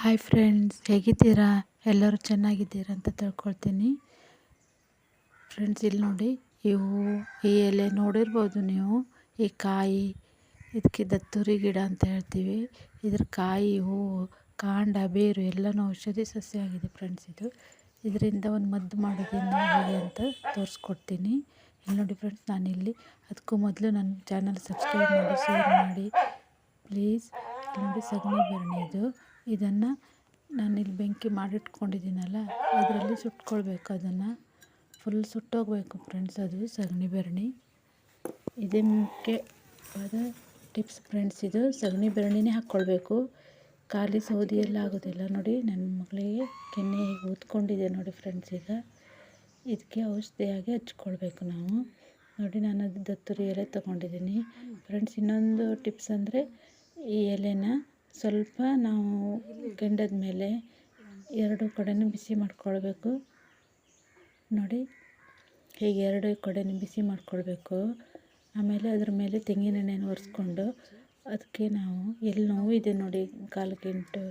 Hi friends ಹೇಗಿದ್ದೀರಾ? ಎಲ್ಲರೂ ಚೆನ್ನಾಗಿದ್ದೀರಾ ಅಂತ ತಿಳ್ಕೊಳ್ತೀನಿ. ಫ್ರೆಂಡ್ಸ್ ಇಲ್ಲಿ ನೋಡಿ, ಈ ಹೂವು ಈ ಎಲೆ ನೋಡಿರ್ಬೋದು ನೀವು. ಈ ಕಾಯಿ ಇದಕ್ಕೆ ದತ್ತೂರಿ ಗಿಡ ಅಂತ ಹೇಳ್ತೀವಿ. ಇದ್ರ ಕಾಯಿ ಹೂವು ಕಾಂಡ, ಬೇರು ಎಲ್ಲನೂ ಔಷಧಿ ಸಸ್ಯ ಆಗಿದೆ ಫ್ರೆಂಡ್ಸ್ ಇದು. ಇದರಿಂದ ಒಂದು ಮದ್ದು ಮಾಡಿದ್ದೀನಿ ಹೇಗೆ ಅಂತ ತೋರಿಸ್ಕೊಡ್ತೀನಿ. ಇಲ್ಲಿ ನೋಡಿ ಫ್ರೆಂಡ್ಸ್ ನಾನಿಲ್ಲಿ ಅದಕ್ಕೂ ಮೊದಲು ನನ್ನ ಚಾನಲ್ ಸಬ್ಸ್ಕ್ರೈಬ್ ಮಾಡಿ ಶೇರ್ ಮಾಡಿ. ಪ್ಲೀಸ್ ನೋಡಿ ಸಗಣಿ ಬೆರಣೆ ಇದು. ಇದನ್ನು ನಾನಿಲ್ಲಿ ಬೆಂಕಿ ಮಾಡಿಟ್ಕೊಂಡಿದ್ದೀನಲ್ಲ, ಅದರಲ್ಲಿ ಸುಟ್ಕೊಳ್ಬೇಕು ಅದನ್ನು. ಫುಲ್ ಸುಟ್ಟೋಗಬೇಕು ಫ್ರೆಂಡ್ಸ್ ಅದು ಸಗಣಿ ಬೆರಣಿ. ಇದೇ ಮುಖ್ಯವಾದ ಟಿಪ್ಸ್ ಫ್ರೆಂಡ್ಸ್ ಇದು ಸಗಣಿ ಬೆರಣಿನೇ ಹಾಕ್ಕೊಳ್ಬೇಕು. ಖಾಲಿ ಸೌದಿಯೆಲ್ಲ ಆಗೋದಿಲ್ಲ ನೋಡಿ ನನ್ನ ಮಗಳಿಗೆ ಕೆನ್ನೆ ಹೀಗೆ ಊದ್ಕೊಂಡಿದೆ ನೋಡಿ ಫ್ರೆಂಡ್ಸ್ ಈಗ. ಇದಕ್ಕೆ ಔಷಧಿಯಾಗಿ ಹಚ್ಕೊಳ್ಬೇಕು ನಾವು. ನೋಡಿ ನಾನು ಅದು ದತ್ತುರಿ ಎಲೆ ತೊಗೊಂಡಿದ್ದೀನಿ. ಫ್ರೆಂಡ್ಸ್ ಇನ್ನೊಂದು ಟಿಪ್ಸ್ ಅಂದರೆ ಈ ಎಲೆನ ಸ್ವಲ್ಪ ನಾವು ಕೆಂಡದ ಮೇಲೆ ಎರಡು ಕಡೆಯೂ ಬಿಸಿ ಮಾಡ್ಕೊಳ್ಬೇಕು. ನೋಡಿ, ಹೀಗೆ ಎರಡು ಕಡೆಯೂ ಬಿಸಿ ಮಾಡ್ಕೊಳ್ಬೇಕು. ಆಮೇಲೆ ಅದ್ರ ಮೇಲೆ ತೆಂಗಿನೆಣ್ಣೆನ ಒರೆಸ್ಕೊಂಡು ಅದಕ್ಕೆ ನಾವು ಎಲ್ಲಿ ನೋವು ಇದೆ ನೋಡಿ, ಕಾಲು ಗಂಟು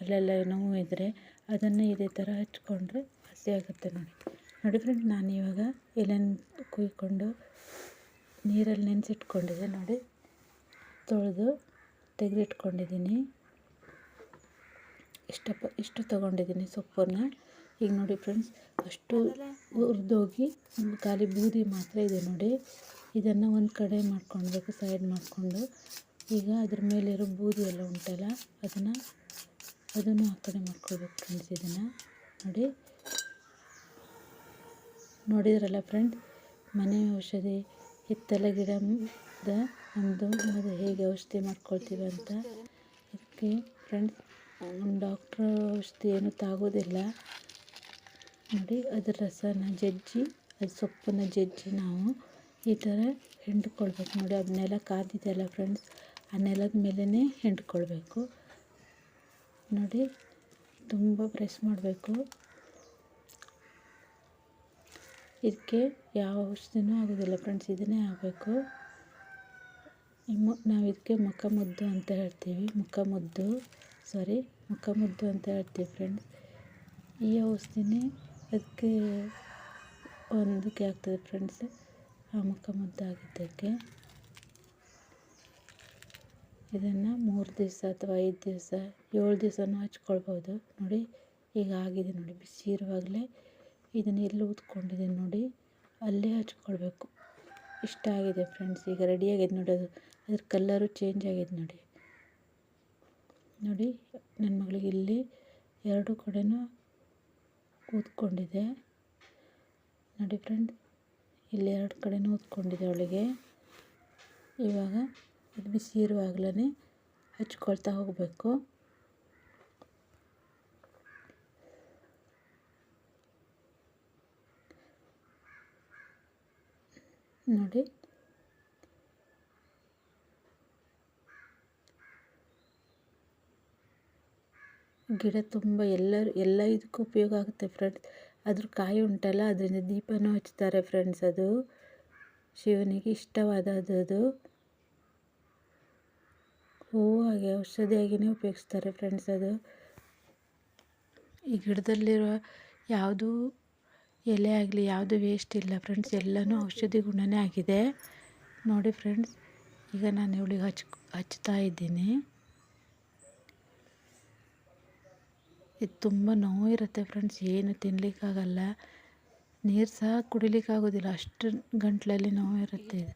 ಅಲ್ಲೆಲ್ಲ ನೋವು ಇದ್ದರೆ ಅದನ್ನು ಇದೇ ಥರ ಹಚ್ಕೊಂಡ್ರೆ ಹಸಿ ಆಗುತ್ತೆ ನೋಡಿ. ನೋಡಿ ಫ್ರೆಂಡ್ ನಾನು ಇವಾಗ ಎಲೆನ ಕುಯ್ಕೊಂಡು ನೀರಲ್ಲಿ ನೆನೆಸಿಟ್ಕೊಂಡಿದ್ದೆ ನೋಡಿ. ತೊಳೆದು ತೆಗೆದಿಟ್ಕೊಂಡಿದ್ದೀನಿ. ಇಷ್ಟಪ್ಪ ಇಷ್ಟು ತೊಗೊಂಡಿದ್ದೀನಿ ಸೊಪ್ಪನ್ನು. ಈಗ ನೋಡಿ ಫ್ರೆಂಡ್ಸ್, ಅಷ್ಟು ಹುರಿದೋಗಿ ಖಾಲಿ ಬೂದಿ ಮಾತ್ರ ಇದೆ ನೋಡಿ. ಇದನ್ನು ಒಂದು ಕಡೆ ಮಾಡ್ಕೊಳ್ಬೇಕು ಸೈಡ್ ಮಾಡಿಕೊಂಡು. ಈಗ ಅದ್ರ ಮೇಲಿರೋ ಬೂದಿ ಎಲ್ಲ ಉಂಟಲ್ಲ, ಅದನ್ನು ಅದನ್ನು ಆ ಕಡೆ ಮಾಡ್ಕೊಳ್ಬೇಕು ಫ್ರೆಂಡ್ಸ್ ಇದನ್ನು. ನೋಡಿ. ನೋಡಿದ್ರಲ್ಲ ಫ್ರೆಂಡ್, ಮನೆ ಔಷಧಿ, ಹಿತ್ತಲ ಗಿಡದ ಒಂದು ಅದು ಹೇಗೆ ಔಷಧಿ ಮಾಡ್ಕೊಳ್ತೀವಿ ಅಂತ. ಇದಕ್ಕೆ ಫ್ರೆಂಡ್ಸ್ ಡಾಕ್ಟ್ರ್ ಔಷಧಿ ಏನು ತಾಗೋದಿಲ್ಲ. ನೋಡಿ, ಅದ್ರ ರಸನ ಜಜ್ಜಿ, ಅದು ಸೊಪ್ಪನ್ನು ಜಜ್ಜಿ ನಾವು ಈ ಥರ ಹಿಂಡ್ಕೊಳ್ಬೇಕು. ನೋಡಿ, ಅದು ನೆಲ ಕಾದಿದೆಯಲ್ಲ ಫ್ರೆಂಡ್ಸ್ ಆ ನೆಲದ ಮೇಲೇ ಹಿಂಡ್ಕೊಳ್ಬೇಕು. ನೋಡಿ, ತುಂಬ ಪ್ರೆಸ್ ಮಾಡಬೇಕು. ಇದಕ್ಕೆ ಯಾವ ಔಷಧಿನೂ ಆಗೋದಿಲ್ಲ ಫ್ರೆಂಡ್ಸ್ ಇದನ್ನೇ ಆಗಬೇಕು ನಾವು ಇದಕ್ಕೆ ಮುಖ ಮುದ್ದು ಅಂತ ಹೇಳ್ತೀವಿ. ಮುಖ ಮುದ್ದು ಸಾರಿ ಮುಖಮದ್ದು ಅಂತ ಹೇಳ್ತೀವಿ ಫ್ರೆಂಡ್ಸ್ ಈ ಔಷಧಿನೇ ಅದಕ್ಕೆ ಒಂದಕ್ಕೆ ಆಗ್ತದೆ ಫ್ರೆಂಡ್ಸ್ ಆ ಮುಖಮದ್ದು ಆಗಿದ್ದಕ್ಕೆ ಇದನ್ನು ಮೂರು ದಿವಸ ಅಥವಾ ಐದು ದಿವಸ, ಏಳು ದಿವಸನೂ ಹಚ್ಕೊಳ್ಬೋದು. ನೋಡಿ, ಈಗ ಆಗಿದೆ ನೋಡಿ ಬಿಸಿ ಇರುವಾಗಲೇ ಇದನ್ನು ಎಲ್ಲಿ ಊದ್ಕೊಂಡಿದೆ ನೋಡಿ, ಅಲ್ಲೇ ಹಚ್ಕೊಳ್ಬೇಕು. ಇಷ್ಟ ಆಗಿದೆ ಫ್ರೆಂಡ್ಸ್ ಈಗ ರೆಡಿಯಾಗಿದೆ ನೋಡಿ ಅದು. ಅದ್ರ ಕಲ್ಲರು ಚೇಂಜ್ ಆಗಿದೆ ನೋಡಿ. ನೋಡಿ ನನ್ನ ಮಗಳಿಗೆ ಇಲ್ಲಿ ಎರಡು ಕಡೆನೂ ಕೂತ್ಕೊಂಡಿದೆ ನೋಡಿ ಫ್ರೆಂಡ್ ಇಲ್ಲಿ ಎರಡು ಕಡೆನೂ ಊದ್ಕೊಂಡಿದೆ ಅವಳಿಗೆ. ಇವಾಗ ಇದು ಬಿಸಿ ಇರುವಾಗಲೇ ಹಚ್ಕೊಳ್ತಾ ಹೋಗಬೇಕು. ನೋಡಿ. ಗಿಡ ತುಂಬ ಎಲ್ಲರೂ, ಎಲ್ಲ ಇದಕ್ಕೂ ಉಪಯೋಗ ಆಗುತ್ತೆ ಫ್ರೆಂಡ್ಸ್ ಅದ್ರ ಕಾಯಿ ಉಂಟಲ್ಲ, ಅದರಿಂದ ದೀಪನೂ ಹಚ್ತಾರೆ ಫ್ರೆಂಡ್ಸ್ ಅದು. ಶಿವನಿಗೆ ಇಷ್ಟವಾದ ಅದು ಹೂವು ಹಾಗೆ ಔಷಧಿಯಾಗಿಯೇ ಉಪಯೋಗಿಸ್ತಾರೆ ಫ್ರೆಂಡ್ಸ್ ಅದು. ಈ ಗಿಡದಲ್ಲಿರುವ ಯಾವುದೂ ಎಲೆ ಆಗಲಿ ಯಾವುದು ವೇಸ್ಟ್ ಇಲ್ಲ ಫ್ರೆಂಡ್ಸ್ ಎಲ್ಲನೂ ಔಷಧಿ ಗುಣನೇ ಆಗಿದೆ. ನೋಡಿ ಫ್ರೆಂಡ್ಸ್ ಈಗ ನಾನು ಇವಳಿಗೆ ಹಚ್, ಹಚ್ತಾ ಇದ್ದೀನಿ. ಇದು ತುಂಬ ನೋವು ಇರುತ್ತೆ ಫ್ರೆಂಡ್ಸ್ ಏನು ತಿನ್ನಲಿಕ್ಕಾಗಲ್ಲ ನೀರು ಸಹ ಕುಡಿಲಿಕ್ಕಾಗೋದಿಲ್ಲ ಅಷ್ಟು ಗಂಟಲಲ್ಲಿ ನೋವು ಇರುತ್ತೆ ಇದು.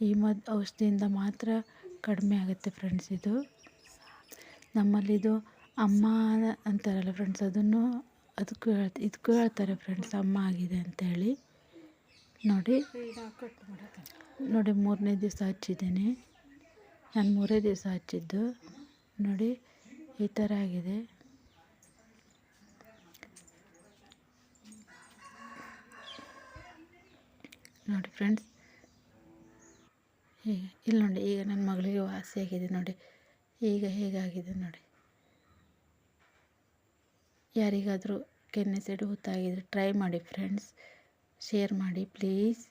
ಈ ಮದ್, ಔಷಧಿಯಿಂದ ಮಾತ್ರ ಕಡಿಮೆ ಆಗುತ್ತೆ ಫ್ರೆಂಡ್ಸ್ ಇದು. ನಮ್ಮಲ್ಲಿದು ಅಮ್ಮ ಅಂತಾರಲ್ಲ ಫ್ರೆಂಡ್ಸ್ ಅದನ್ನು ಅದಕ್ಕೂ ಹೇಳ್ತ ಇದಕ್ಕೂ ಹೇಳ್ತಾರೆ ಫ್ರೆಂಡ್ಸ್ ಅಮ್ಮ ಆಗಿದೆ ಅಂತೇಳಿ. ನೋಡಿ. ನೋಡಿ, ಮೂರನೇ ದಿವಸ ಹಚ್ಚಿದ್ದೀನಿ. ನಾನು ಮೂರೇ ದಿವಸ ಹಚ್ಚಿದ್ದು. ನೋಡಿ, ಈ ಥರ ಆಗಿದೆ. ನೋಡಿ ಫ್ರೆಂಡ್ಸ್ ಹೀಗೆ, ಇಲ್ಲಿ ನೋಡಿ, ಈಗ ನನ್ನ ಮಗಳಿಗೆ ವಾಸಿಯಾಗಿದೆ ನೋಡಿ. ಈಗ ಹೇಗಾಗಿದೆ ನೋಡಿ. ಯಾರಿಗಾದರೂ ಕೆನ್ನೆ ಸೈಡು ಹುತ್ತಾಗಿದ್ರೆ ಟ್ರೈ ಮಾಡಿ ಫ್ರೆಂಡ್ಸ್ ಶೇರ್ ಮಾಡಿ ಪ್ಲೀಸ್